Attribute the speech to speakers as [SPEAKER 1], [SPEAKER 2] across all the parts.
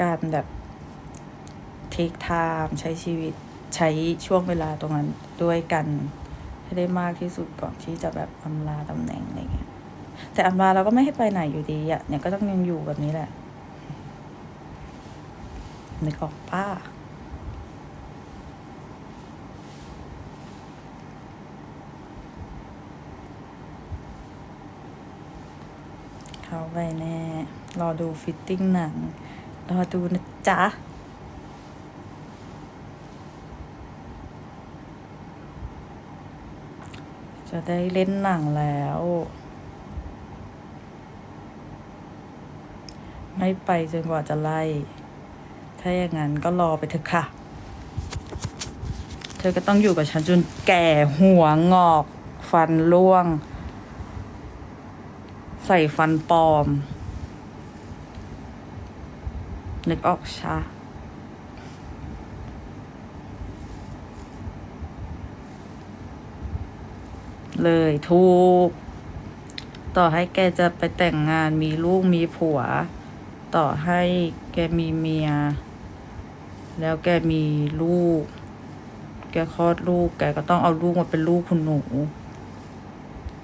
[SPEAKER 1] การแบบเทคไทม์ใช้ชีวิตใช้ช่วงเวลาตรงนั้นด้วยกัน ให้ได้มากที่สุดก่อนที่จะแบบอำลาตำแหน่งอะไรเงี้ยแต่อำลาเราก็ไม่ให้ไปไหนอยู่ดีอะเนี่ยก็ต้องยังอยู่แบบนี้แหละนึกออกป้าเข้าไปแน่ รอดูฟิตติ้งหนัง รอดูนะจ๊ะจะได้เล่นหนังแล้ว ไม่ไปจนกว่าจะไล่ ถ้าอย่างนั้นก็รอไปเถอะค่ะ เธอก็ต้องอยู่กับฉันจนแก่หัวงอก ฟันร่วง ใส่ฟันปลอม นึกออกชะเลยถูก ต่อให้แกจะไปแต่งงานมีลูกมีผัว ต่อให้แกมีเมีย แล้วแกมีลูก แกคลอดลูก แกก็ต้องเอาลูกมาเป็นลูกคุณหนู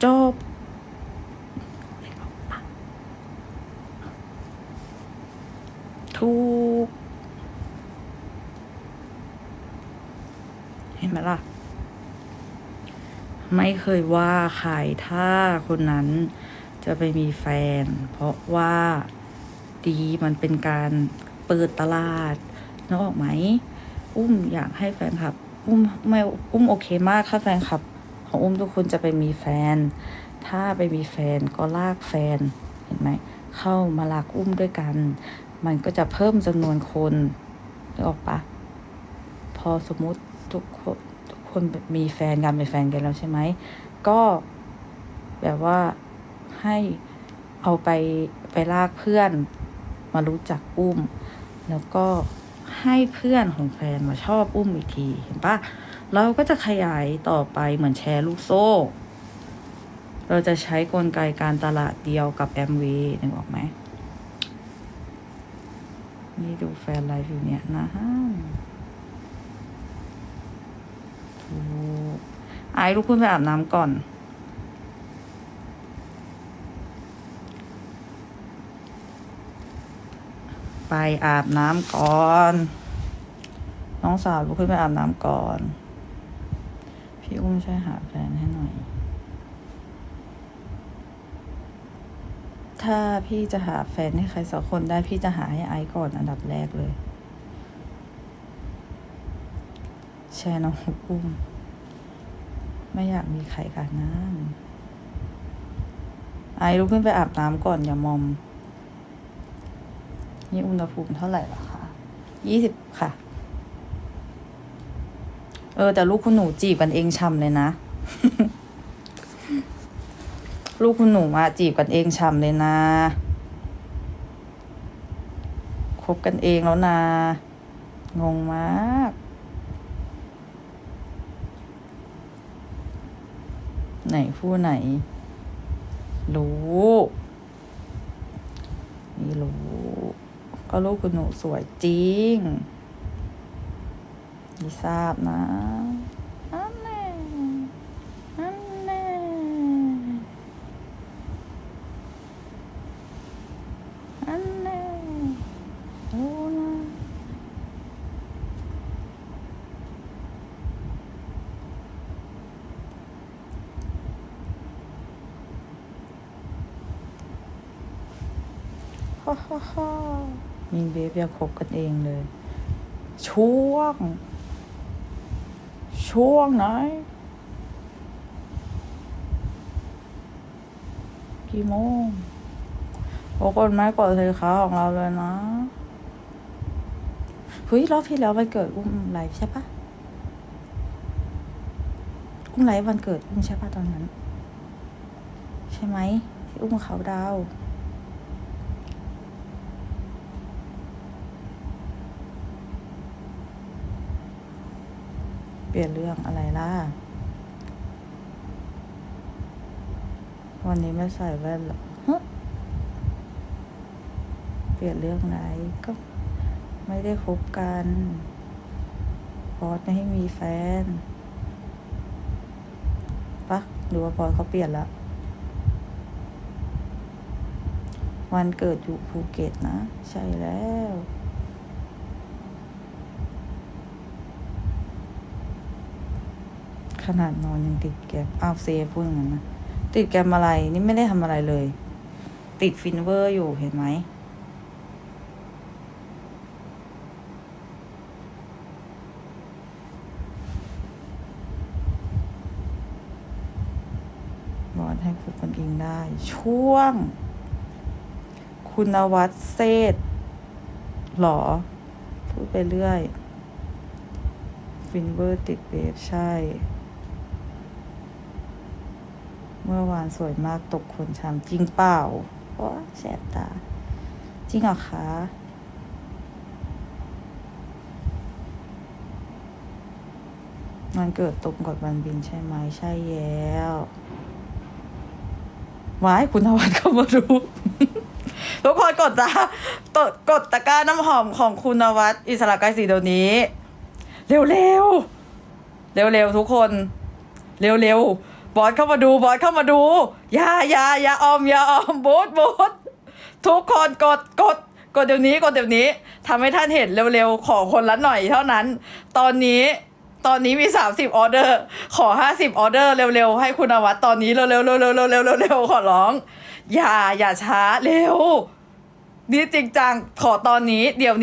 [SPEAKER 1] จบ ถูกเห็นไหมล่ะ ไม่เคยว่าใครถ้าคนนั้นจะไปมีแฟน เพราะว่าดีมันเป็นการเปิดตลาดนึกออกไหม อุ้มอยากให้แฟนคลับ อุ้มไม่อุ้มโอเคมากถ้าแฟนคลับ ของอุ้มทุกคนจะไปมีแฟน ถ้าไปมีแฟนก็ลากแฟนเห็นไหมเข้ามาลากอุ้มด้วยกัน มันก็จะเพิ่มจำนวนคนนึกออกปะพอสมมุติทุกคนทุกคนมีแฟนกันเป็นแฟนกันแล้วใช่ไหม ก็แบบว่าให้เอาไปไปลากเพื่อนมารู้จักอุ้ม แล้วก็ให้เพื่อนของแฟนมาชอบอุ้มอีกทีเห็นปะเราก็จะขยายต่อไปเหมือนแชร์ลูกโซ่ เราจะใช้กลไกการตลาดเดียวกับแอมวีนึกออกไหม นี่ดูแฟนไลฟ์อยู่เนี่ยนะฮะถูกไอ้ลูกคุณไปอาบน้ำก่อน ไปอาบน้ำก่อน น้องสาวลุกขึ้นไปอาบน้ำก่อน พี่อุ้มช่วยหาแฟนให้หน่อย ถ้าพี่จะหาแฟนให้ใครสักคนได้พี่จะหาให้ไอซ์ก่อนอันดับแรกเลย แชร์น้องกุ้มไม่อยากมีใครกันนะไอซ์ลุกขึ้นไปอาบน้ำก่อนอย่ามอม นี่อุณหภูมิเท่าไหร่ละคะยี่สิบค่ะ เออ แต่ลูกคุณหนูจีบกันเองช่ำเลยนะ ลูกคุณหนูมาจีบกันเองช่ำเลยนะคบกันเองแล้วนะ งงมาก ไหนผู้ไหน รู้ นี่รู้ ก็ลูกคุณหนูสวยจริงนี่ทราบนะอันแน่อันแน่อันแน่รู้นะ ฮ่าฮ่ามีเบฟยังคบกันเองเลย ช่วง ช่วงไหนกี่โมงโอ้กดไม้กดเธอขาของเราเลยนะเฮ้ยรอบที่แล้ววันเกิดอุ้มไลฟ์ใช่ปะอุ้มไลฟ์วันเกิดอุ้มใช่ปะตอนนั้น ใช่ไหมที่อุ้มเขาดาว ปลี่ยนเรื่องอะไรล่ะ วันนี้ไม่ใส่แว่นเหรอเปลี่ยนเรื่องอะไรก็ไม่ได้คบกันบอสไม่ให้มีแฟนปะหรือว่าบอสเขาเปลี่ยนละ วันเกิดอยู่ภูเก็ตนะ ใช่แล้ว ขนาดนอนยังติดแกมอ้าวเซฟพูดอย่างนั้นนะติดแกมอะไร นี่ไม่ได้ทำอะไรเลย ติดฟินเวอร์อยู่เห็นไหมบอสให้คุยกันเองได้ ช่วง คุณวัฒน์เศษหรอ พูดไปเรื่อยฟินเวอร์ติดเวฟใช่ เมื่อวานสวยมากตกคนชามจริงเปล่าว้าแสบตา จริงเหรอคะมันเกิดตรงกับวันบินใช่ไหมใช่แล้วว้ายคุณนวัดเข้ามาดูทุกคนกดตากดกดตะกร้าน้ำหอมของคุณนวัดอิสระกายสีเดี๋ยวนี้ เร็วเร็วเร็วเร็วทุกคน เร็วเร็ว บอสเข้ามาดูบอสเข้ามาดูอย่าอย่าอย่าออมอย่าออมบูธบูธทุกคนกดกดกดเดี๋ยวนี้กดเดี๋ยวนี้ทำให้ท่านเห็นเร็วๆ ขอคนละหน่อยเท่านั้น ตอนนี้ตอนนี้มีสามสิบออเดอร์ ขอห้าสิบออเดอร์เร็วๆ ให้คุณนวัดตอนนี้เร็วๆเร็วๆเร็วๆเร็วๆเร็วๆขอร้อง อย่าอย่าช้าเร็ว นี่จริงจังขอตอนนี้เดี๋ยวนี้